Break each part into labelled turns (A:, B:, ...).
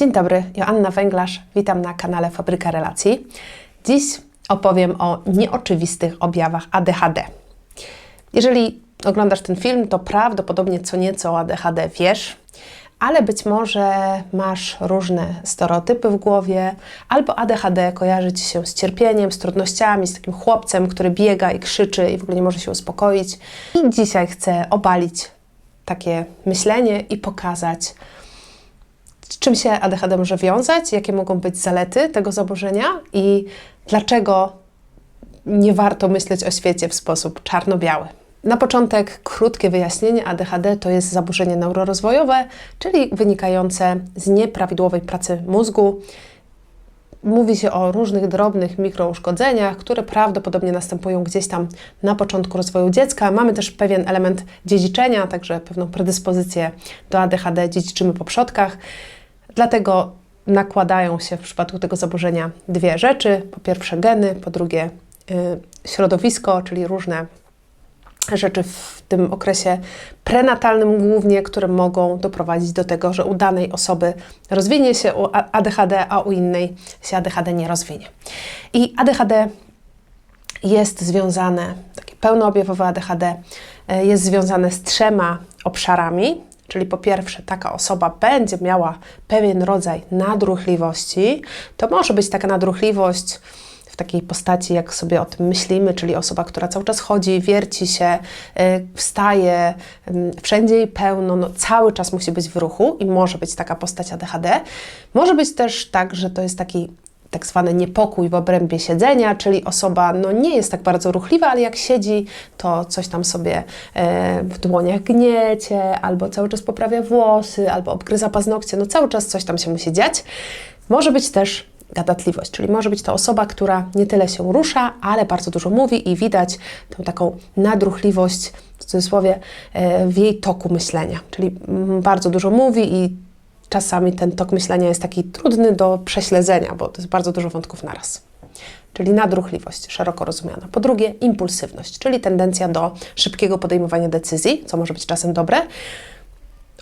A: Dzień dobry, Joanna Węglarz, witam na kanale Fabryka Relacji. Dziś opowiem o nieoczywistych objawach ADHD. Jeżeli oglądasz ten film, to prawdopodobnie co nieco o ADHD wiesz, ale być może masz różne stereotypy w głowie, albo ADHD kojarzy Ci się z cierpieniem, z trudnościami, z takim chłopcem, który biega i krzyczy i w ogóle nie może się uspokoić. I dzisiaj chcę obalić takie myślenie i pokazać, z czym się ADHD może wiązać, jakie mogą być zalety tego zaburzenia i dlaczego nie warto myśleć o świecie w sposób czarno-biały. Na początek krótkie wyjaśnienie. ADHD to jest zaburzenie neurorozwojowe, czyli wynikające z nieprawidłowej pracy mózgu. Mówi się o różnych drobnych mikrouszkodzeniach, które prawdopodobnie następują gdzieś tam na początku rozwoju dziecka. Mamy też pewien element dziedziczenia, także pewną predyspozycję do ADHD dziedziczymy po przodkach. Dlatego nakładają się w przypadku tego zaburzenia dwie rzeczy. Po pierwsze geny, po drugie y, środowisko, czyli różne rzeczy w tym okresie prenatalnym głównie, które mogą doprowadzić do tego, że u danej osoby rozwinie się ADHD, a u innej się ADHD nie rozwinie. I ADHD jest związane, takie pełnoobjawowe ADHD y, jest związane z trzema obszarami. Czyli po pierwsze, taka osoba będzie miała pewien rodzaj nadruchliwości. To może być taka nadruchliwość w takiej postaci, jak sobie o tym myślimy, czyli osoba, która cały czas chodzi, wierci się, y, wstaje, wszędzie jej pełno, no, cały czas musi być w ruchu i może być taka postać ADHD. Może być też tak, że to jest taki tak zwany niepokój w obrębie siedzenia, czyli osoba no, nie jest tak bardzo ruchliwa, ale jak siedzi, to coś tam sobie e, w dłoniach gniecie, albo cały czas poprawia włosy, albo obgryza paznokcie, no cały czas coś tam się musi dziać. Może być też gadatliwość, czyli może być to osoba, która nie tyle się rusza, ale bardzo dużo mówi i widać tą taką nadruchliwość, w cudzysłowie, e, w jej toku myślenia, czyli mm, bardzo dużo mówi i czasami ten tok myślenia jest taki trudny do prześledzenia, bo to jest bardzo dużo wątków naraz. Czyli nadruchliwość, szeroko rozumiana. Po drugie, impulsywność, czyli tendencja do szybkiego podejmowania decyzji, co może być czasem dobre,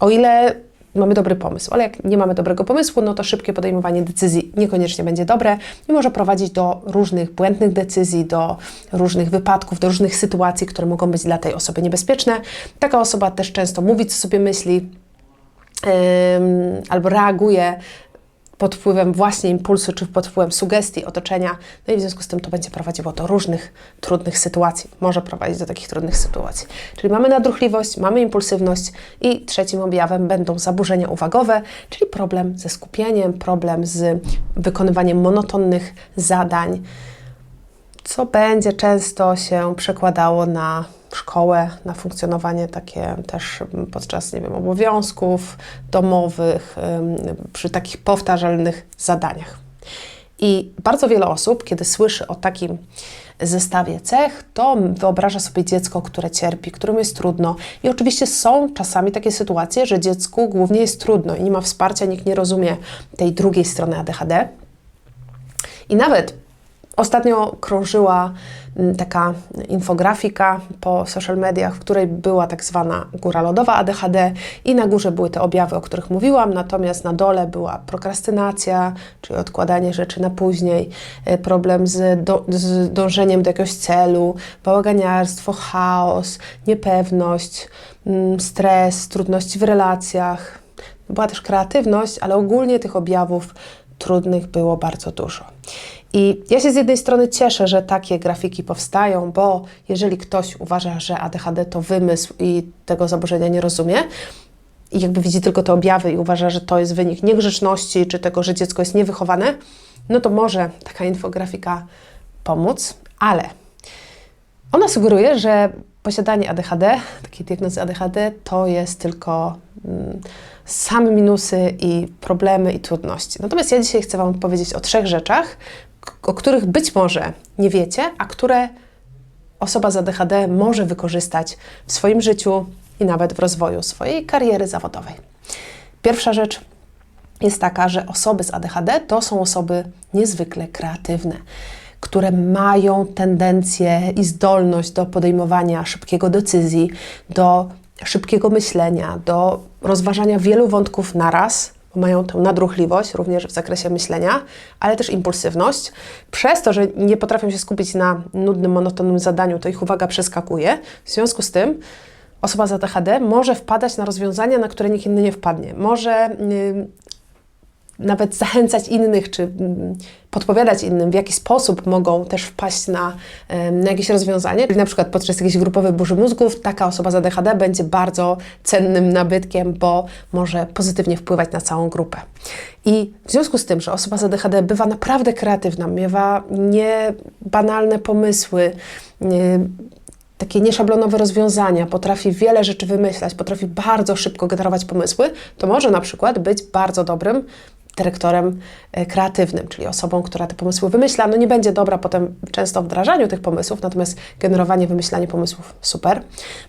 A: o ile mamy dobry pomysł, ale jak nie mamy dobrego pomysłu, no to szybkie podejmowanie decyzji niekoniecznie będzie dobre i może prowadzić do różnych błędnych decyzji, do różnych wypadków, do różnych sytuacji, które mogą być dla tej osoby niebezpieczne. Taka osoba też często mówi, co sobie myśli, albo reaguje pod wpływem właśnie impulsu, czy pod wpływem sugestii otoczenia, no i w związku z tym to będzie prowadziło do różnych trudnych sytuacji. Może prowadzić do takich trudnych sytuacji. Czyli mamy nadruchliwość, mamy impulsywność i trzecim objawem będą zaburzenia uwagowe, czyli problem ze skupieniem, problem z wykonywaniem monotonnych zadań, co będzie często się przekładało na szkołę, na funkcjonowanie takie też podczas, nie wiem, obowiązków domowych, przy takich powtarzalnych zadaniach. I bardzo wiele osób, kiedy słyszy o takim zestawie cech, to wyobraża sobie dziecko, które cierpi, którym jest trudno. I oczywiście są czasami takie sytuacje, że dziecku głównie jest trudno i nie ma wsparcia, nikt nie rozumie tej drugiej strony ADHD. I nawet Ostatnio krążyła mm, taka infografika po social mediach, w której była tak zwana góra lodowa ADHD i na górze były te objawy, o których mówiłam, natomiast na dole była prokrastynacja, czyli odkładanie rzeczy na później, e, problem z, do, z dążeniem do jakiegoś celu, bałaganiarstwo, chaos, niepewność, mm, stres, trudności w relacjach. Była też kreatywność, ale ogólnie tych objawów trudnych było bardzo dużo. I ja się z jednej strony cieszę, że takie grafiki powstają, bo jeżeli ktoś uważa, że ADHD to wymysł i tego zaburzenia nie rozumie, i jakby widzi tylko te objawy i uważa, że to jest wynik niegrzeczności, czy tego, że dziecko jest niewychowane, no to może taka infografika pomóc, ale ona sugeruje, że posiadanie ADHD, takiej diagnozy ADHD, to jest tylko mm, same minusy i problemy i trudności. Natomiast ja dzisiaj chcę Wam powiedzieć o trzech rzeczach, o których być może nie wiecie, a które osoba z ADHD może wykorzystać w swoim życiu i nawet w rozwoju swojej kariery zawodowej. Pierwsza rzecz jest taka, że osoby z ADHD to są osoby niezwykle kreatywne, które mają tendencję i zdolność do podejmowania szybkiego decyzji, do szybkiego myślenia, do rozważania wielu wątków naraz bo mają tę nadruchliwość również w zakresie myślenia, ale też impulsywność. Przez to, że nie potrafią się skupić na nudnym, monotonnym zadaniu, to ich uwaga przeskakuje. W związku z tym osoba z ADHD może wpadać na rozwiązania, na które nikt inny nie wpadnie. Może yy, nawet zachęcać innych, czy mm, podpowiadać innym, w jaki sposób mogą też wpaść na, na jakieś rozwiązanie. Czyli na przykład podczas jakiejś grupowej burzy mózgów taka osoba z ADHD będzie bardzo cennym nabytkiem, bo może pozytywnie wpływać na całą grupę. I w związku z tym, że osoba z ADHD bywa naprawdę kreatywna, miewa niebanalne pomysły, takie nieszablonowe rozwiązania, potrafi wiele rzeczy wymyślać, potrafi bardzo szybko generować pomysły, to może na przykład być bardzo dobrym dyrektorem e, kreatywnym, czyli osobą, która te pomysły wymyśla. No nie będzie dobra potem często w wdrażaniu tych pomysłów, natomiast generowanie, wymyślanie pomysłów super.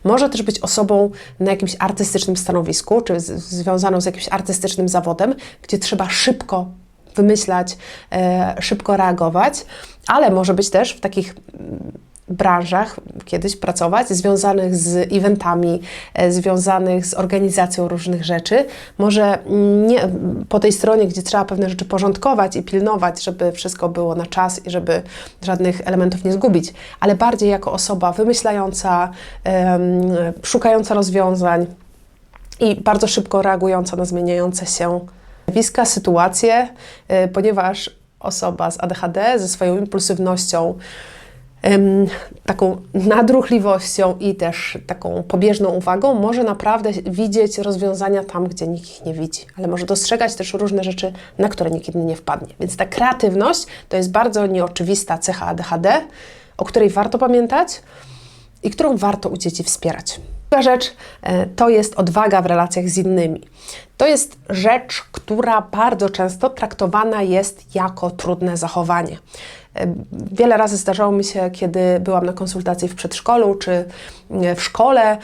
A: Może też być osobą na jakimś artystycznym stanowisku, czy z, związaną z jakimś artystycznym zawodem, gdzie trzeba szybko wymyślać, e, szybko reagować, ale może być też w takich branżach kiedyś pracować, związanych z eventami, e, związanych z organizacją różnych rzeczy. Może nie po tej stronie, gdzie trzeba pewne rzeczy porządkować i pilnować, żeby wszystko było na czas i żeby żadnych elementów nie zgubić, ale bardziej jako osoba wymyślająca, szukająca rozwiązań i bardzo szybko reagująca na zmieniające się zjawiska, sytuacje, e, ponieważ osoba z ADHD ze swoją impulsywnością, taką nadruchliwością i też taką pobieżną uwagą może naprawdę widzieć rozwiązania tam, gdzie nikt ich nie widzi, ale może dostrzegać też różne rzeczy, na które nikt inny nie wpadnie. Więc ta kreatywność to jest bardzo nieoczywista cecha ADHD, o której warto pamiętać i którą warto u dzieci wspierać. Druga rzecz e, to jest odwaga w relacjach z innymi. To jest rzecz, która bardzo często traktowana jest jako trudne zachowanie. Wiele razy zdarzało mi się, kiedy byłam na konsultacji w przedszkolu czy e, w szkole,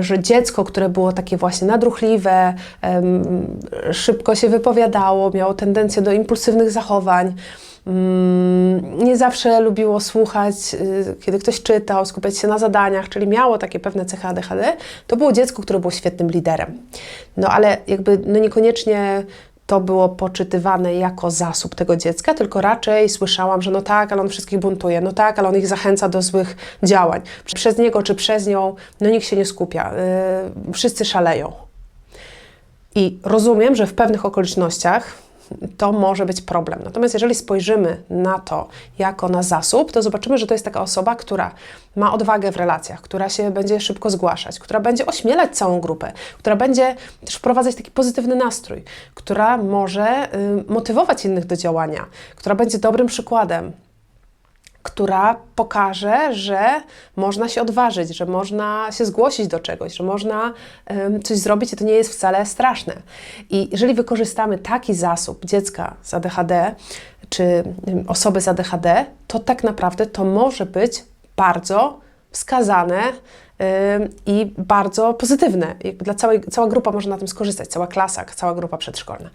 A: że dziecko, które było takie właśnie nadruchliwe, szybko się wypowiadało, miało tendencję do impulsywnych zachowań, mm, nie zawsze lubiło słuchać, y, kiedy ktoś czytał, skupiać się na zadaniach, czyli miało takie pewne cechy ADHD, to było dziecko, które było świetnym liderem. No ale jakby no niekoniecznie to było poczytywane jako zasób tego dziecka, tylko raczej słyszałam, że no tak, ale on wszystkich buntuje, no tak, ale on ich zachęca do złych działań. Przez niego czy przez nią, no nikt się nie skupia, yy, wszyscy szaleją. I rozumiem, że w pewnych okolicznościach to może być problem. Natomiast jeżeli spojrzymy na to jako na zasób, to zobaczymy, że to jest taka osoba, która ma odwagę w relacjach, która się będzie szybko zgłaszać, która będzie ośmielać całą grupę, która będzie też wprowadzać taki pozytywny nastrój, która może y, motywować innych do działania, która będzie dobrym przykładem, która pokaże, że można się odważyć, że można się zgłosić do czegoś, że można um, coś zrobić i to nie jest wcale straszne. I jeżeli wykorzystamy taki zasób dziecka z ADHD czy um, osoby z ADHD, to tak naprawdę to może być bardzo wskazane i bardzo pozytywne. Dla całej, cała grupa może na tym skorzystać, cała klasa, cała grupa przedszkolna.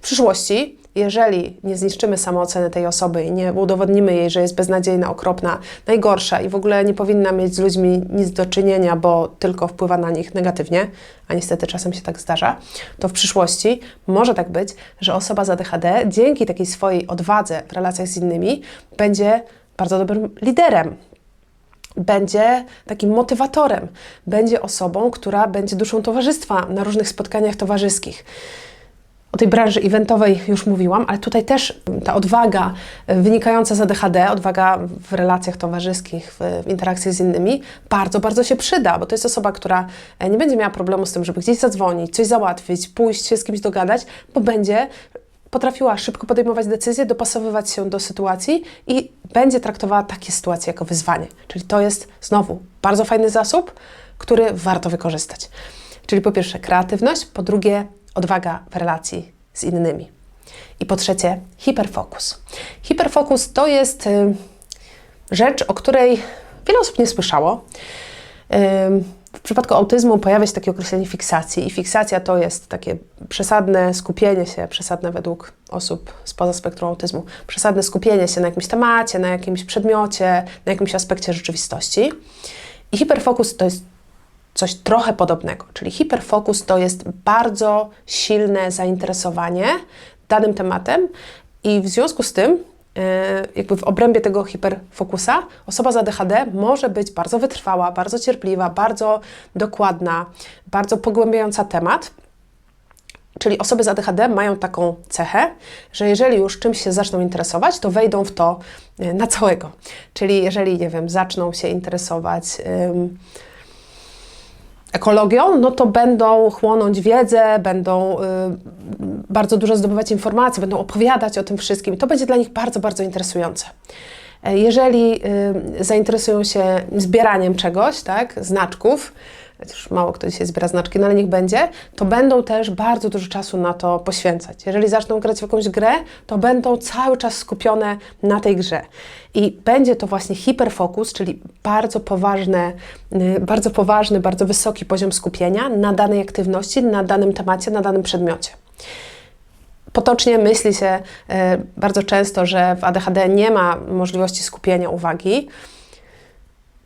A: W przyszłości, jeżeli nie zniszczymy samooceny tej osoby i nie udowodnimy jej, że jest beznadziejna, okropna, najgorsza i w ogóle nie powinna mieć z ludźmi nic do czynienia, bo tylko wpływa na nich negatywnie, a niestety czasem się tak zdarza, to w przyszłości może tak być, że osoba z ADHD dzięki takiej swojej odwadze w relacjach z innymi będzie bardzo dobrym liderem, będzie takim motywatorem, będzie osobą, która będzie duszą towarzystwa na różnych spotkaniach towarzyskich. O tej branży eventowej już mówiłam, ale tutaj też ta odwaga wynikająca z ADHD, odwaga w relacjach towarzyskich, w, interakcji z innymi, bardzo, bardzo się przyda, bo to jest osoba, która nie będzie miała problemu z tym, żeby gdzieś zadzwonić, coś załatwić, pójść się z kimś dogadać, bo będzie potrafiła szybko podejmować decyzje, dopasowywać się do sytuacji i będzie traktowała takie sytuacje jako wyzwanie. Czyli to jest znowu bardzo fajny zasób, który warto wykorzystać. Czyli po pierwsze kreatywność, po drugie odwaga w relacji z innymi. I po trzecie hiperfokus. Hiperfokus to jest y, rzecz, o której wiele osób nie słyszało. W przypadku autyzmu pojawia się takie określenie fiksacji i fiksacja to jest takie przesadne skupienie się, przesadne według osób spoza spektrum autyzmu, przesadne skupienie się na jakimś temacie, na jakimś przedmiocie, na jakimś aspekcie rzeczywistości. I hiperfokus to jest coś trochę podobnego. Czyli hiperfokus to jest bardzo silne zainteresowanie danym tematem i w związku z tym, jakby w obrębie tego hiperfokusa, osoba z ADHD może być bardzo wytrwała, bardzo cierpliwa, bardzo dokładna, bardzo pogłębiająca temat. Czyli osoby z ADHD mają taką cechę, że jeżeli już czymś się zaczną interesować, to wejdą w to e, na całego. Czyli jeżeli, nie wiem, zaczną się interesować. Ym, ekologią, no to będą chłonąć wiedzę, będą y, bardzo dużo zdobywać informacji, będą opowiadać o tym wszystkim. To będzie dla nich bardzo, bardzo interesujące. E, Jeżeli y, zainteresują się zbieraniem czegoś, tak, znaczków, już mało kto dzisiaj zbiera znaczki, no ale niech będzie, to będą też bardzo dużo czasu na to poświęcać. Jeżeli zaczną grać w jakąś grę, to będą cały czas skupione na tej grze. I będzie to właśnie hiperfokus, czyli bardzo poważne, y, bardzo poważny, bardzo wysoki poziom skupienia na danej aktywności, na danym temacie, na danym przedmiocie. Potocznie myśli się y, bardzo często, że w ADHD nie ma możliwości skupienia uwagi.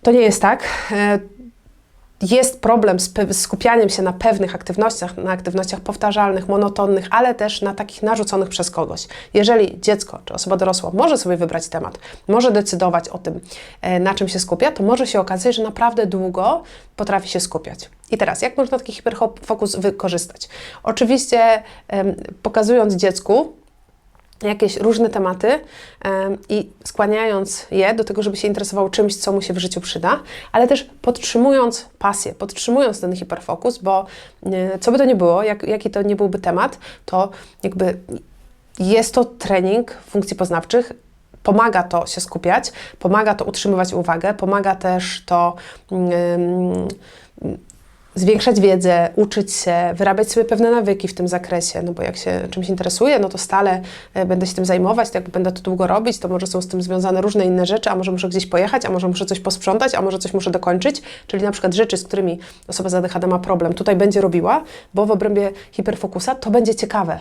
A: To nie jest tak. Y, jest problem z skupianiem się na pewnych aktywnościach, na aktywnościach powtarzalnych, monotonnych, ale też na takich narzuconych przez kogoś. Jeżeli dziecko czy osoba dorosła może sobie wybrać temat, może decydować o tym, e, na czym się skupia, to może się okazać, że naprawdę długo potrafi się skupiać. I teraz, jak można taki hiperfokus wykorzystać? Oczywiście pokazując dziecku, jakieś różne tematy em, i skłaniając je do tego, żeby się interesował czymś, co mu się w życiu przyda, ale też podtrzymując pasję, podtrzymując ten hiperfokus, bo e, co by to nie było, jak, jaki to nie byłby temat, to jakby jest to trening funkcji poznawczych, Pomaga to się skupiać, pomaga to utrzymywać uwagę, pomaga też to mm, zwiększać wiedzę, uczyć się, wyrabiać sobie pewne nawyki w tym zakresie, no bo jak się czymś interesuję, no to stale e, będę się tym zajmować, to jak będę to długo robić, to może są z tym związane różne inne rzeczy, a może muszę gdzieś pojechać, a może muszę coś posprzątać, a może coś muszę dokończyć, czyli na przykład rzeczy, z którymi osoba z ADHD ma problem, tutaj będzie robiła, bo w obrębie hiperfokusa to będzie ciekawe.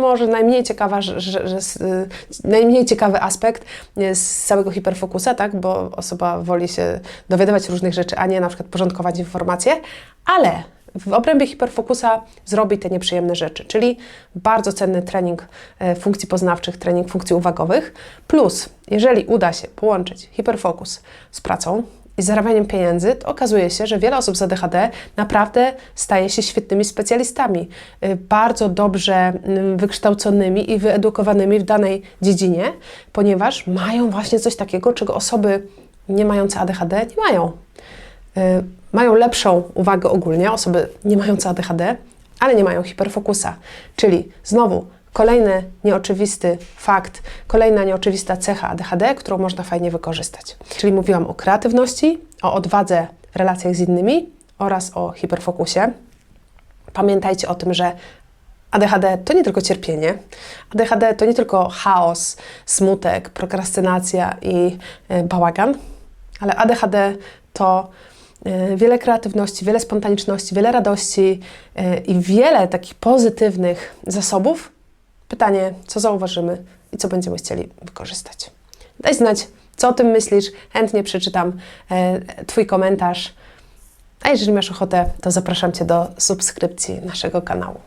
A: Może najmniej ciekawa, że, że, że, y, najmniej ciekawy aspekt y, z całego hiperfokusa, tak? bo osoba woli się dowiadywać różnych rzeczy, a nie na przykład porządkować informacje, ale w obrębie hiperfokusa zrobi te nieprzyjemne rzeczy, czyli bardzo cenny trening e, funkcji poznawczych, trening funkcji uwagowych. Plus, jeżeli uda się połączyć hiperfokus z pracą i zarabianiem pieniędzy, to okazuje się, że wiele osób z ADHD naprawdę staje się świetnymi specjalistami, y, bardzo dobrze y, wykształconymi i wyedukowanymi w danej dziedzinie, ponieważ mają właśnie coś takiego, czego osoby nie mające ADHD nie mają. Y, mają lepszą uwagę ogólnie, osoby nie mające ADHD, ale nie mają hiperfokusa. Czyli znowu kolejny nieoczywisty fakt, kolejna nieoczywista cecha ADHD, którą można fajnie wykorzystać. Czyli mówiłam o kreatywności, o odwadze w relacjach z innymi oraz o hiperfokusie. Pamiętajcie o tym, że ADHD to nie tylko cierpienie, ADHD to nie tylko chaos, smutek, prokrastynacja i y, bałagan, ale ADHD to y, wiele kreatywności, wiele spontaniczności, wiele radości y, i wiele takich pozytywnych zasobów. Pytanie, co zauważymy i co będziemy chcieli wykorzystać. Daj znać, co o tym myślisz. Chętnie przeczytam y, Twój komentarz. A jeżeli masz ochotę, to zapraszam Cię do subskrypcji naszego kanału.